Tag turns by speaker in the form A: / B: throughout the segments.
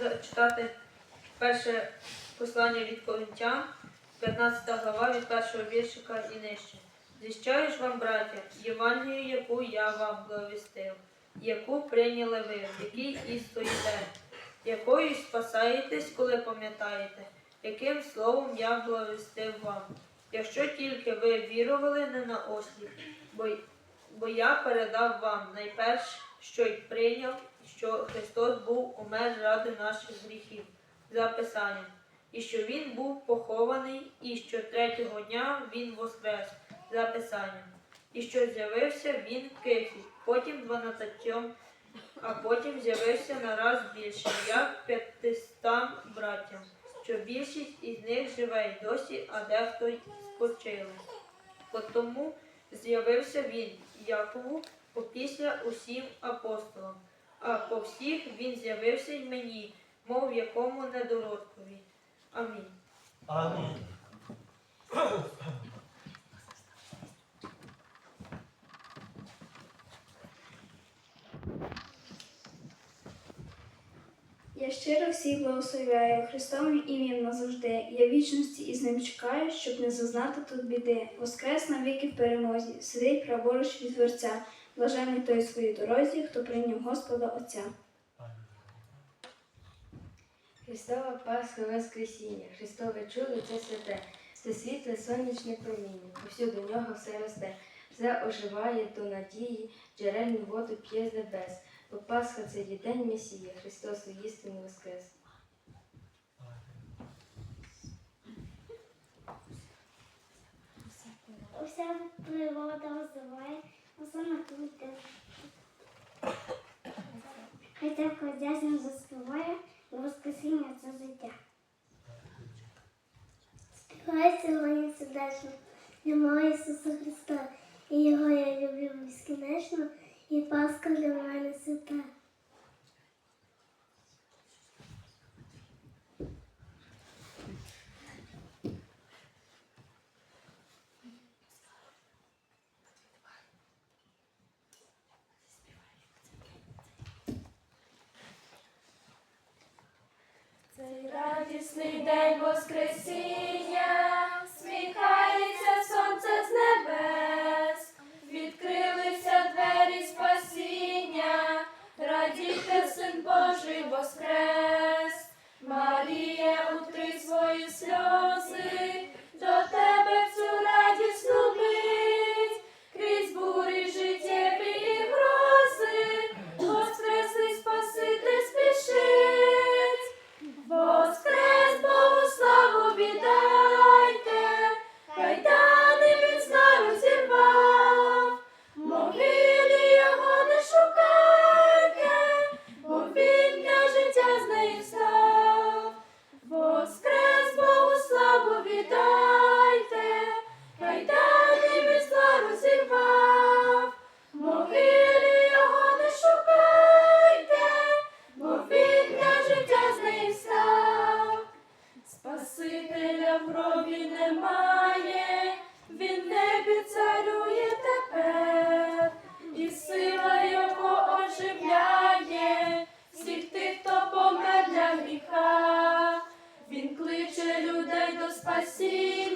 A: зачитати перше послання від Коринтян, 15 глава від першого віршика і нижче. Звіщаю ж вам, браття, Євангелію, яку я вам благовістив, яку прийняли ви, в якій і стоїте, якою спасаєтесь, коли пам'ятаєте, яким словом я благовістив вам. Якщо тільки ви вірували не на осліп, бо, бо я передав вам найперш, що й прийняв, що Христос був умер ради наших гріхів, за Писанням, і що Він був похований, і що третього дня Він воскрес, за Писанням, і що з'явився Він Кифі, потім дванадцятьом, а потім з'явився нараз більше, як п'ятистам братям, що більшість із них живе й досі, а дехто й спочили. Тому з'явився він Якову опісля усім апостолам, а по всіх він з'явився й мені, мов якому недородкові. Амінь.
B: Амінь.
C: Я щиро всіх благословляю Христовим ім'ям назавжди. Я вічності і з ним чекаю, щоб не зазнати тут біди. Воскрес на віки в перемозі, сидить праворуч від Творця, блажений той своїй дорозі, хто прийняв Господа Отця.
D: Христова Пасха Воскресіння, Христове чудо це святе, це світле сонячне проміння, повсюди нього все росте, все оживає до надії, джерельну воду п'є з небес, бо Пасха це є день Месія, Христос у істину воскрес.
E: Уся природа озиває. Хоча ходясям заспіває, воскресіння це життя. Співай сьогодні сердечно, немає Ісуса Христа, і його я люблю безкінечно, і Пасха для мене свята.
F: Цей радісний день Воскресіння, спасіння,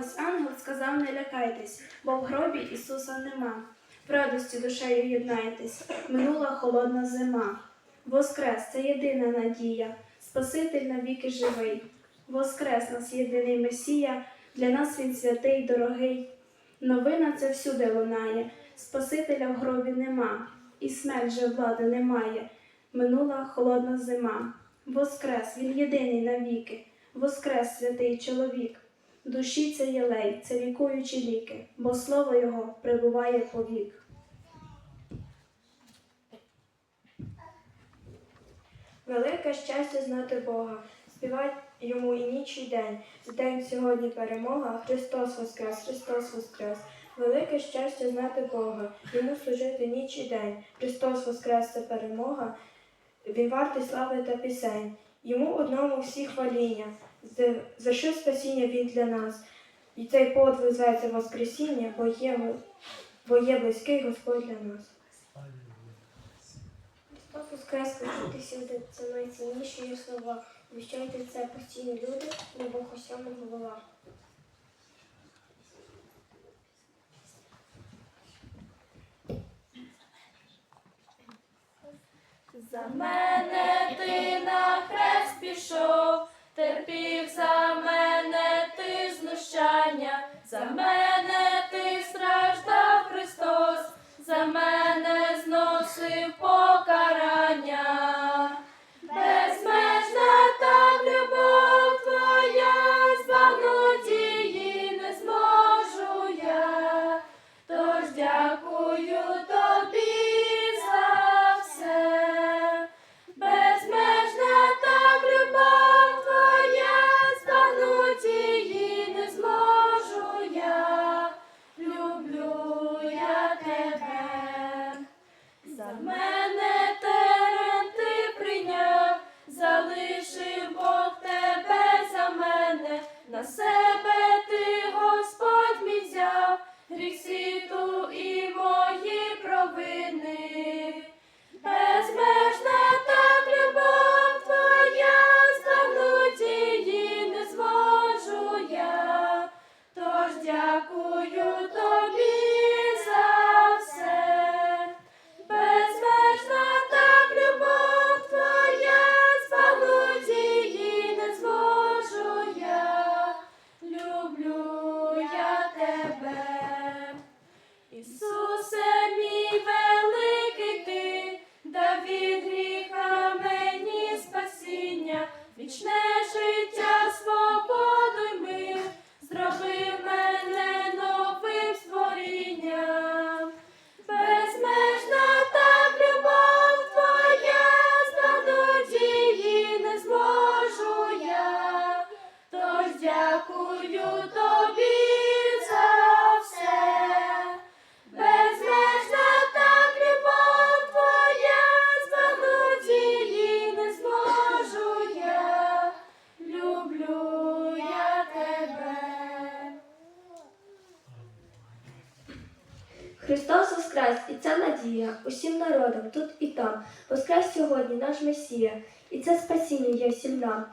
C: Ось ангел сказав, не лякайтесь, бо в гробі Ісуса нема. В радості душею єднайтесь, минула холодна зима. Воскрес це єдина надія, Спаситель навіки живий. Воскрес нас єдиний Месія, для нас він святий дорогий. Новина це всюди лунає, Спасителя в гробі нема. і смерть же влади немає. Минула холодна зима. Воскрес, він єдиний навіки, воскрес святий чоловік. Душі це єлей, це лікуючі ліки, бо слово його прибуває повік.
B: Велике щастя знати Бога, співать йому і ніч і день. В день сьогодні перемога, Христос Воскрес, Христос Воскрес. Велике щастя знати Бога, йому служити ніч і день. Христос Воскрес це перемога, він вартий слави та пісень. Йому одному всі хваління, за, за що спасіння він для нас. І цей подвиг зветься Воскресіння, бо є, бо є близький Господь для нас.
E: Христос Воскрес, почути сюди, це найцінніші є слова. Віщайте це постійні люди, бо Бог усьому голова.
F: За мене ти на пішов, терпів за мене ти знущання, за мене ти страждав Христос, за мене зносив покарання. Спасіння,
B: народам, тут і там. Воскрес сьогодні наш Месія, і це спасіння є всім нам.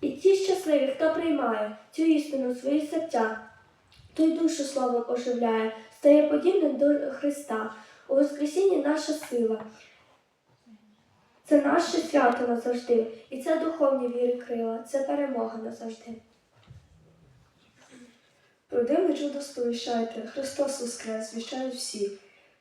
B: І ті щасливі, хто приймає цю істину в свої серця, той душу словом оживляє, стає подібним до Христа. У Воскресінні наша сила. Це наше свято назавжди, і це духовні віри крила, це перемога назавжди.
G: Про дивне чудо сповіщайте, Христос Воскрес, віщають всі.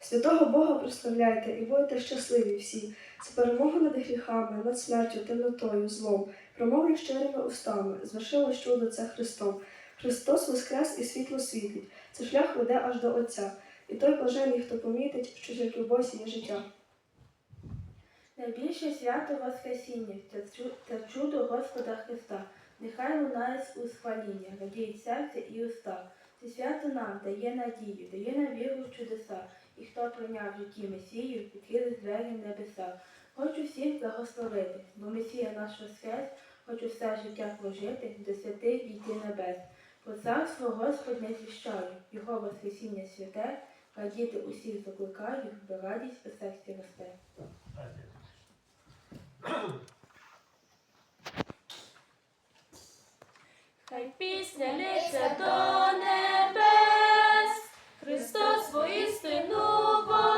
G: Святого Бога прославляйте і будете щасливі всі. Це перемога над гріхами, над смертю, темнотою, злом. Промовлю щирими устами, звершилось чудо це Христом. Христос Воскрес і світло світлить. Це шлях веде аж до Отця. І той блажений, хто помітить, що тільки в Бозі є життя.
H: Найбільше свято Воскресіння це, чудо Господа Христа. Нехай лунає у схваління, радіють серце і уста. Це свято нам дає надію, дає нам віру в чудеса. І хто прийняв в житті Месію, відкрили двері небеса. Хочу всіх благословити, бо Месія наш Воскрес, хочу все життя прожити, до святих дійти небес. Про царство Господне звіщаю, Його Воскресіння святе, радіти усіх закликаю, бо радість у серці росте.
F: Хай пісня лється до небес, Христос воістину воскрес,